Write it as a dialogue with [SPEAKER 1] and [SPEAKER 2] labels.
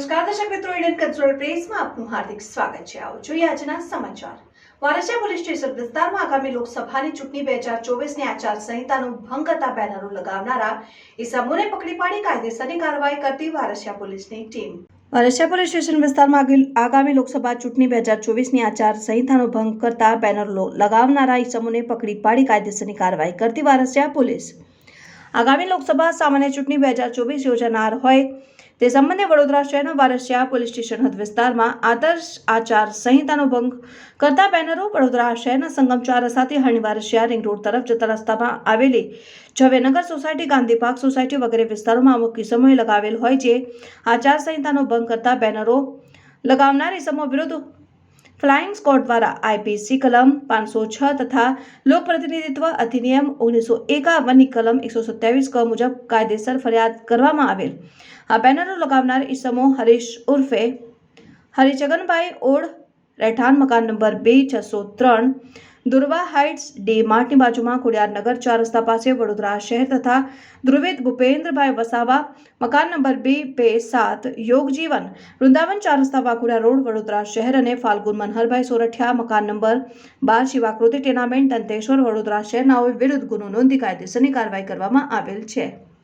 [SPEAKER 1] નમસ્કાર, દર્શક મિત્રો ઇન્ડિયન કલ્ચરલ પ્રેસમાં આપનું હાર્દિક સ્વાગત છે. આવો જોઈએ આજના સમાચાર. વારસા પોલીસ સ્ટેશન વિસ્તારમાં આગામી લોકસભાની ચૂંટણી બે હજાર ચોવીસની આચાર સંહિતાનો ભંગ કરતા બેનરો લગાવનારા ઇસમોને પકડી પાડી કાયદેસરની કાર્યવાહી કરતી વારસિયા પોલીસની ટીમ. વારસિયા પોલીસ સ્ટેશન વિસ્તારમાં આગામી લોકસભા ચૂંટણી બે હજાર ચોવીસની આચારસંહિતાનો ભંગ કરતા બેનર લગાવનારા ઇસમોને પકડી પાડી કાયદેસરની કાર્યવાહી કરતી વારસિયા પોલીસ. આગામી લોકસભા સામાન્ય ચૂંટણી બે હજાર ચોવીસ યોજાનાર હોય તે સંબંધે વડોદરા શહેરના વારસિયા પોલીસ સ્ટેશન હદ વિસ્તારમાં આદર્શ આચાર સંહિતાનો ભંગ કરતા બેનરો વડોદરા શહેરના સંગમ ચાર રસ્તાથી હરણી રિંગ રોડ તરફ જતા રસ્તામાં આવેલી Zavenagar society, Gandhi park society વગેરે વિસ્તારોમાં અમુક કિસ્સામાં લગાવેલ હોય છે. આચાર સંહિતાનો ભંગ કરતા બેનરો લગાવનાર ઇસમો વિરુદ્ધ ફ્લાઇંગ સ્કોડ દ્વારા આઈપીસી કલમ પાંચસો છ તથા લોક પ્રતિનિધિત્વ અધિનિયમ ઓગણીસો એકાવનની કલમ એકસો સત્યાવીસ ક મુજબ કાયદેસર ફરિયાદ કરવામાં આવેલ. આ બેનરો લગાવનાર ઈસમો હરીશ ઉર્ફે હરિચગનભાઈ ઓડ રહેઠાણ મકાન નંબર બે છસો ત્રણ દુર્વા હાઇટ્સ ડી માર્ટની બાજુમાં ખોડિયારનગર ચાર રસ્તા પાસે વડોદરા શહેર તથા ધ્રુવેદ ભૂપેન્દ્રભાઈ વસાવા મકાન નંબર બે બે, સાત યોગજીવન વૃંદાવન ચાર રસ્તા વાઘોડા રોડ, વડોદરા શહેર અને ફાલ્ગુન મનહરભાઈ સોરઠિયા મકાન નંબર બાર, શિવાકૃતિ ટેનામેન્ટ દંતેશ્વર વડોદરા શહેરનાઓએ વિરુદ્ધ ગુનો નોંધી કાયદેસરની કાર્યવાહી કરવામાં આવેલ છે.